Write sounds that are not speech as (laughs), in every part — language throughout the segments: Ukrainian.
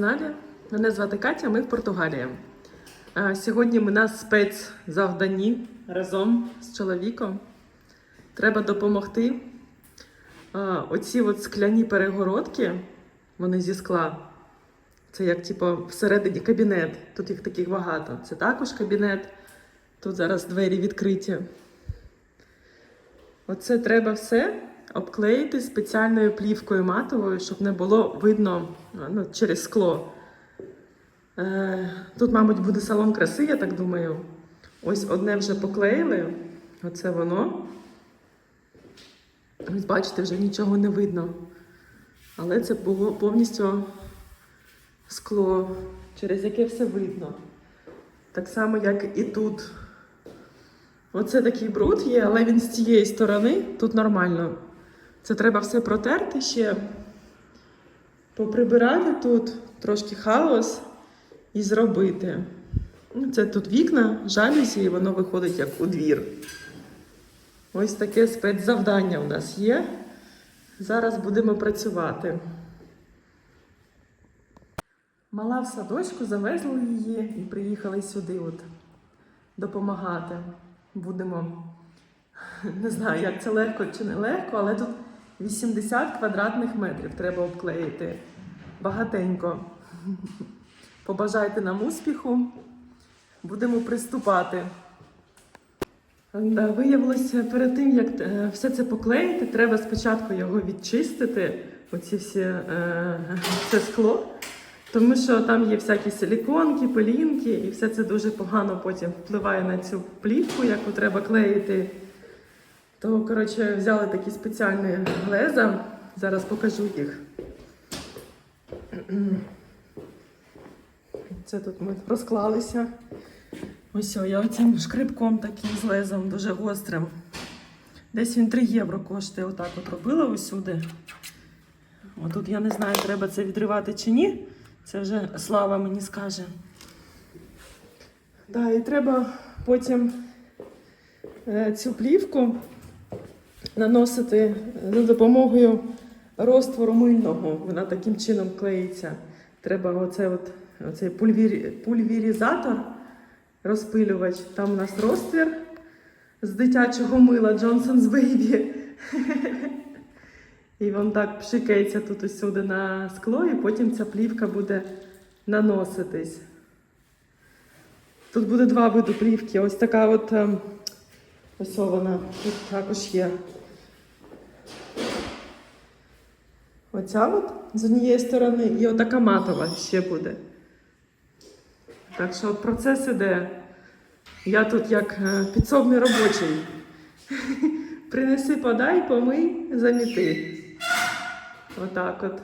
каналі. Мене звати Катя, ми в Португалії. Е, Сьогодні ми на спецзавданні разом з чоловіком. Треба допомогти. Е, Оці от скляні перегородки, вони зі скла. Це як типу, всередині кабінет. Тут їх таких багато. Це також кабінет. Тут зараз двері відкриті. Оце треба все обклеїти спеціальною плівкою матовою, щоб не було видно ну, через скло. Е, тут, мабуть, буде салон краси, я так думаю. Ось одне вже поклеїли. Оце воно. Ось бачите, вже нічого не видно. Але це було повністю скло, через яке все видно. Так само, як і тут. Оце такий бруд є, але він з цієї сторони тут нормально. Це треба все протерти ще, поприбирати тут трошки хаос і зробити. Ну, Це тут вікна, жалюзі, і воно виходить як у двір. Ось таке спецзавдання у нас є. Зараз будемо працювати. Мала в садочку, завезли її і приїхали сюди от допомагати. Будемо. (laughs) Не знаю, як це легко чи не легко, але тут 80 квадратних метрів треба обклеїти. Багатенько. Побажайте нам успіху. Будемо приступати. Да, виявилося, перед тим, як е, все це поклеїти, треба спочатку його відчистити, оці всі е, це скло. Тому що там є всякі силіконки, пилінки, і все це дуже погано потім впливає на цю плівку, яку треба клеїти. То, коротше, взяли такі спеціальні глеза. Зараз покажу їх. Це тут ми розклалися. Ось я оцим шкребком таким з лезом дуже гострим. Десь він 3 євро коштує. Отак от робила усюди. Отут я не знаю, треба це відривати чи ні. Це вже слава мені скаже. Да, і треба потім е, цю плівку наносити за допомогою розтвору мильного. Вона таким чином клеїться. Треба оце от, оцей пульвірі, пульвірізатор, розпилювач. Там у нас розтвір з дитячого мила Johnson's Baby. І він так пшикається тут усюди на скло, і потім ця плівка буде наноситись. Тут буде два види плівки. Ось така от ем, ось вона тут також є. Оця от з однієї сторони, і отака матова ще буде. Так що процес іде. Я тут як е, підсобний робочий. (laughs) Принеси, подай, помий, заміти. Отак от.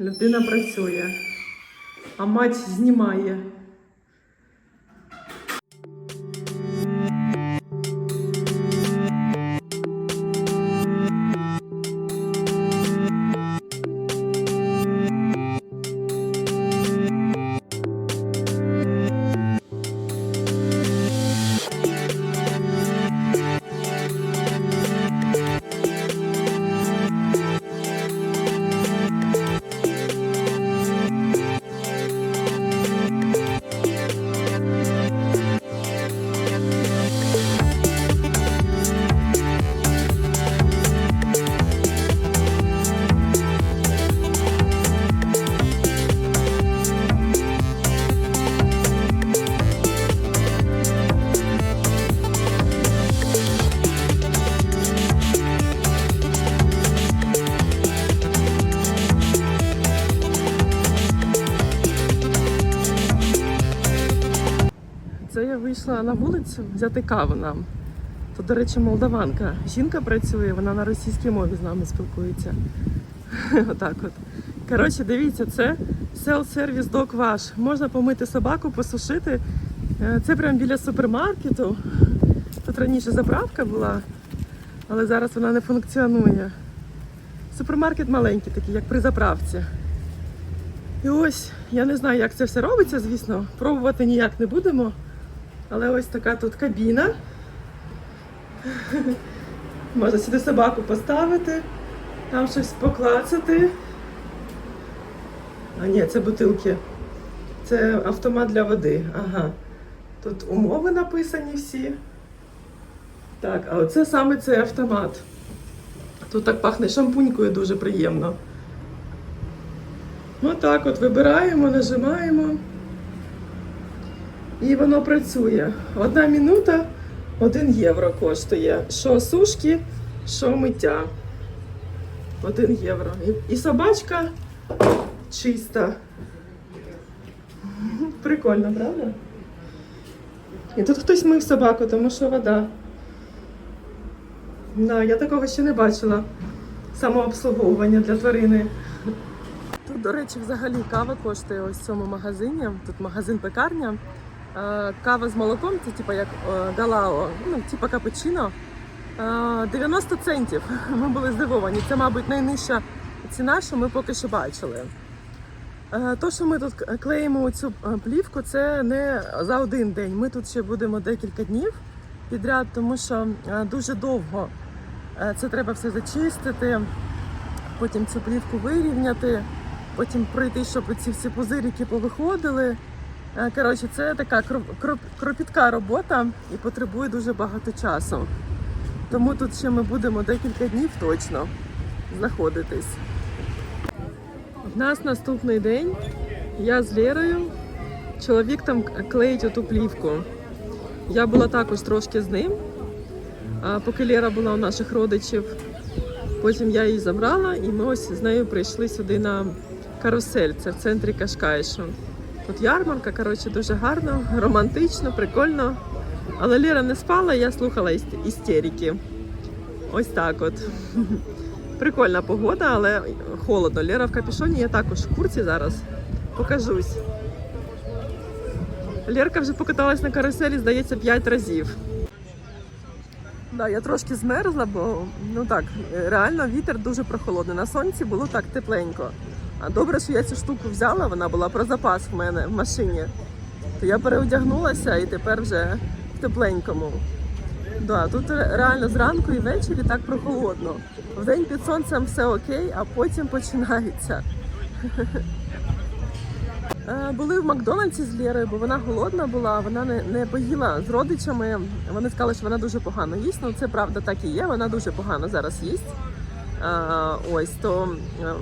Людина працює, а мать знімає. На вулицю взяти каву нам. Тут, до речі, молдаванка. Жінка працює, вона на російській мові з нами спілкується. (laughs) Отак от. Коротше, дивіться, це селf-сервіс Dog Wash. Можна помити собаку, посушити. Е, Це прямо біля супермаркету. Тут раніше заправка була, але зараз вона не функціонує. Супермаркет маленький, такий, як при заправці. І ось, я не знаю, як це все робиться, звісно, пробувати ніяк не будемо. Але ось така тут кабіна. Можна сюди собаку поставити. Там щось поклацати. А ні, це бутилки. Це автомат для води. Ага. Тут умови написані всі. Так, а оце саме цей автомат. Тут так пахне шампунькою дуже приємно. Отак от вибираємо, нажимаємо. І воно працює. Одна минута 1 євро коштує. Що сушки, що миття. 1 євро. І собачка чиста. Прикольно, правда? І тут хтось мив собаку, тому що вода. Да, я такого ще не бачила. Самообслуговування для тварини. Тут, до речі, взагалі кава коштує ось в цьому магазині. Тут магазин пекарня. Е, Кава з молоком, це типу як е, галао, ну, типу капучино. Е, 90 центів. (laughs) Ми були здивовані. Це, мабуть, найнижча ціна, що ми поки що бачили. Е, То, що ми тут клеїмо цю плівку, це не за один день. Ми тут ще будемо декілька днів підряд, тому що е, дуже довго е, це треба все зачистити, потім цю плівку вирівняти, потім пройти, щоб ці всі пузирики повиходили. Е, Коротше, це така кроп- кроп- кропітка робота і потребує дуже багато часу. Тому тут ще ми будемо декілька днів точно знаходитись. В нас наступний день. Я з Лєрою. Чоловік там клеїть оту плівку. Я була також трошки з ним, поки Лєра була у наших родичів. Потім я її забрала, і ми ось з нею прийшли сюди на карусель. Це в центрі Кашкайшу. Тут ярмарка, коротше, дуже гарно, романтично, прикольно. Але Лєра не спала, я слухала іс- істерики. Ось так от. (laughs) Прикольна погода, але холодно. Лера в капюшоні, я також в курці зараз. Покажусь. Лерка вже покаталась на каруселі, здається, 5 разів. Да, я трошки змерзла, бо ну так, реально вітер дуже прохолодний. На сонці було так тепленько. Добре, що я цю штуку взяла, вона була про запас в мене в машині. То я переодягнулася і тепер вже в тепленькому. Да, тут реально зранку і ввечері так прохолодно. Вдень під сонцем все окей, а потім починається. (laughs) Е, Були в Макдональдсі з Лєрою, бо вона голодна була, вона не, не поїла з родичами. Вони сказали, що вона дуже погано їсть. Ну це правда так і є. Вона дуже погано зараз їсть. А, ось то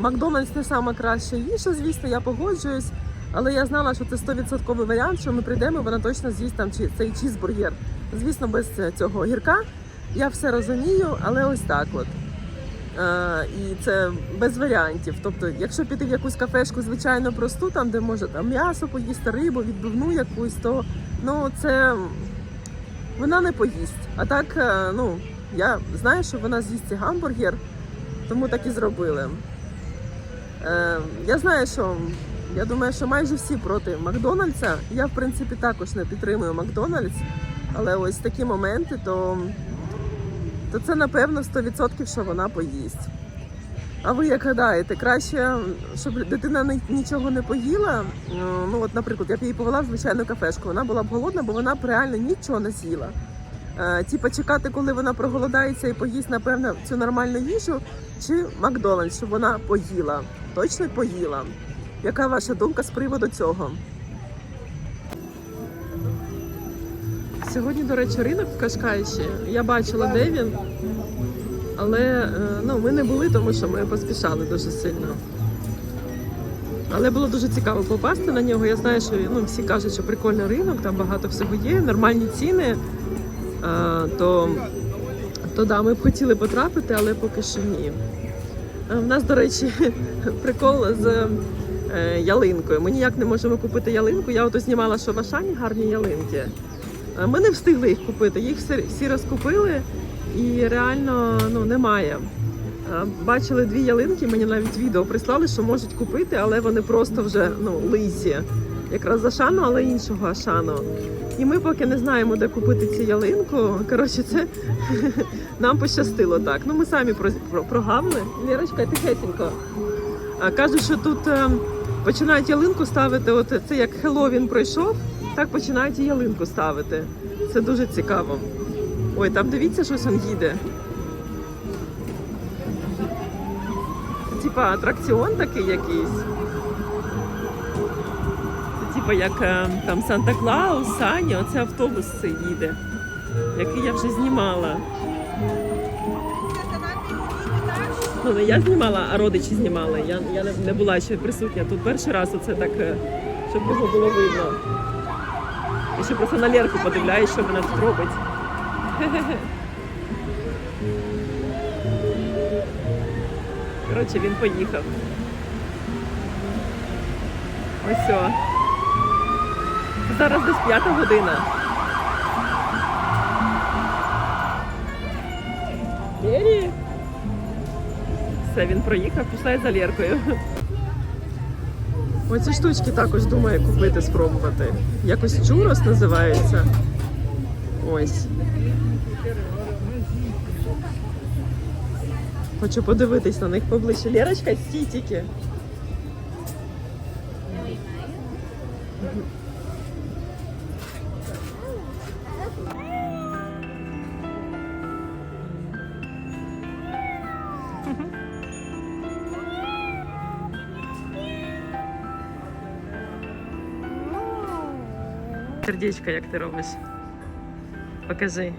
Макдональдс не сама краща їжа, звісно, я погоджуюсь. Але я знала, що це 100% варіант, що ми прийдемо, вона точно з'їсть там цей чізбургер. Звісно, без е, цього гірка. Я все розумію, але ось так от. Е, і це без варіантів. Тобто, якщо піти в якусь кафешку, звичайно, просту, там, де може там м'ясо поїсти, рибу, відбивну якусь, то ну це вона не поїсть. А так, е, ну, я знаю, що вона з'їсть гамбургер, тому так і зробили. Е, я знаю, що я думаю, що майже всі проти Макдональдса. Я, в принципі, також не підтримую Макдональдс, але ось такі моменти, то то це напевно 100% що вона поїсть. А ви як гадаєте, краще, щоб дитина нічого не поїла? Ну, от, наприклад, я б її повела в звичайну кафешку. Вона була б голодна, бо вона б реально нічого не з'їла. Е, Типа чекати, коли вона проголодається і поїсть, напевно, цю нормальну їжу, чи Макдональдс, щоб вона поїла. Точно поїла. Яка ваша думка з приводу цього? Сьогодні, до речі, ринок в Кашкайші. Я бачила, де він, але е, ну, ми не були, тому що ми поспішали дуже сильно. Але було дуже цікаво попасти на нього. Я знаю, що ну, всі кажуть, що прикольний ринок, там багато всього є, нормальні ціни. То, то да, ми б хотіли потрапити, але поки що ні. В нас, до речі, (laughs) прикол з е, ялинкою. Ми ніяк не можемо купити ялинку. Я ото знімала, що в Ашані гарні ялинки. Ми не встигли їх купити. Їх всі, розкупили і реально ну, немає. Бачили дві ялинки, мені навіть відео прислали, що можуть купити, але вони просто вже ну, лисі. Якраз з Ашану, але іншого Ашану. І ми поки не знаємо, де купити цю ялинку. Коротше, це (laughs) нам пощастило так. Ну ми самі про, про, прогавили. Лірочка, тихесенько. Кажуть, що тут е, починають ялинку ставити. От це як Хеллоуін пройшов, так починають і ялинку ставити. Це дуже цікаво. Ой, там дивіться, щось он їде. типа атракціон такий якийсь. Це типа як е, там Санта-Клаус, Сані, оце автобус цей їде, який я вже знімала. Ну, не я знімала, а родичі знімали. Я, я не, не була ще присутня. Тут перший раз оце так, е, щоб його було видно. Я ще просто на Лерку подивляюсь, що вона тут робить. Коротше, він поїхав. Ось. Зараз десь п'ята година. Лері? Все, він проїхав, пішла за Лєркою. Оці штучки також думаю купити, спробувати. Якось чурос називається. Ось. Хочу подивитись на них поближче. Лєрочка, стій тільки. Сердечко, як ти робиш. Покажи.